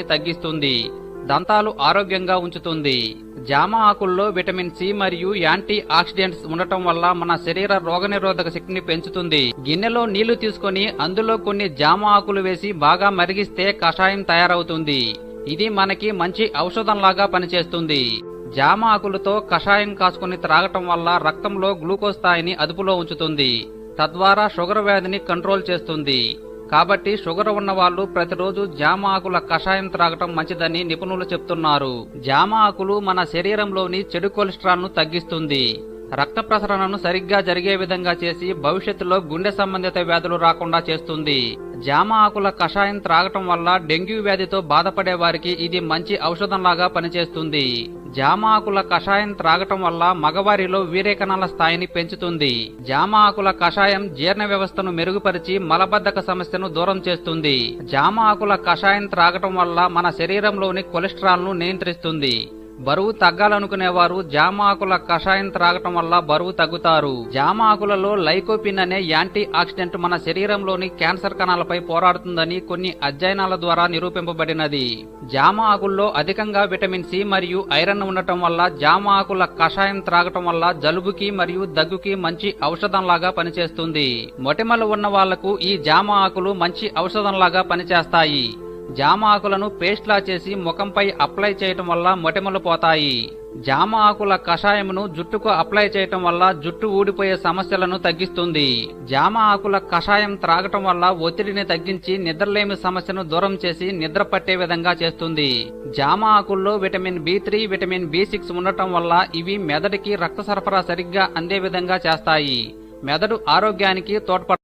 తగ్గిస్తుంది. దంతాలు ఆరోగ్యంగా ఉంచుతుంది. జామ ఆకుల్లో విటమిన్ సి మరియు యాంటీ ఆక్సిడెంట్స్ ఉండటం వల్ల మన శరీర రోగనిరోధక శక్తిని పెంచుతుంది. గిన్నెలో నీళ్ళు తీసుకొని అందులో కొన్ని జామ ఆకులు వేసి బాగా మరిగిస్తే కషాయం తయారవుతుంది. ఇది మనకి మంచి ఔషధంలాగా పనిచేస్తుంది. జామ ఆకులతో కషాయం కాసుకుని త్రాగటం వల్ల రక్తంలో గ్లూకోజ్ స్థాయిని అదుపులో ఉంచుతుంది. తద్వారా షుగర్ వ్యాధిని కంట్రోల్ చేస్తుంది. కాబట్టి షుగర్ ఉన్న వాళ్ళు ప్రతిరోజు జామ ఆకుల కషాయం త్రాగటం మంచిదని నిపుణులు చెప్తున్నారు. జామ ఆకులు మన శరీరంలోని చెడు కొలెస్ట్రాల్ను తగ్గిస్తుంది. రక్త ప్రసరణను సరిగ్గా జరిగే విధంగా చేసి భవిష్యత్తులో గుండె సంబంధిత వ్యాధులు రాకుండా చేస్తుంది. జామ ఆకుల కషాయం త్రాగటం వల్ల డెంగ్యూ వ్యాధితో బాధపడే వారికి ఇది మంచి ఔషధంలాగా పనిచేస్తుంది. జామ ఆకుల కషాయం త్రాగటం వల్ల మగవారిలో వీరేకణాల స్థాయిని పెంచుతుంది. జామ ఆకుల కషాయం జీర్ణ వ్యవస్థను మెరుగుపరిచి మలబద్ధక సమస్యను దూరం చేస్తుంది. జామ ఆకుల కషాయం త్రాగటం వల్ల మన శరీరంలోని కొలెస్ట్రాల్ను నియంత్రిస్తుంది. బరువు తగ్గాలనుకునేవారు జామ ఆకుల కషాయం త్రాగటం వల్ల బరువు తగ్గుతారు. జామ ఆకులలో లైకోపిన్ అనే యాంటీ ఆక్సిడెంట్ మన శరీరంలోని క్యాన్సర్ కణాలపై పోరాడుతుందని కొన్ని అధ్యయనాల ద్వారా నిరూపింపబడినది. జామ ఆకుల్లో అధికంగా విటమిన్ సి మరియు ఐరన్ ఉండటం వల్ల జామ ఆకుల కషాయం త్రాగటం వల్ల జలుబుకి మరియు దగ్గుకి మంచి ఔషధంలాగా పనిచేస్తుంది. మొటిమలు ఉన్న వాళ్ళకు ఈ జామ ఆకులు మంచి ఔషధంలాగా పనిచేస్తాయి. జామ ఆకులను పేస్ట్లా చేసి ముఖంపై అప్లై చేయటం వల్ల మొటిమలు పోతాయి. జామ ఆకుల కషాయమును జుట్టుకు అప్లై చేయటం వల్ల జుట్టు ఊడిపోయే సమస్యలను తగ్గిస్తుంది. జామ ఆకుల కషాయం త్రాగటం వల్ల ఒత్తిడిని తగ్గించి నిద్రలేమి సమస్యను దూరం చేసి నిద్ర పట్టే విధంగా చేస్తుంది. జామ ఆకుల్లో vitamin B three vitamin B six ఉండటం వల్ల ఇవి మెదడుకి రక్త సరఫరా సరిగ్గా అందే విధంగా చేస్తాయి. మెదడు ఆరోగ్యానికి తోడ్పడ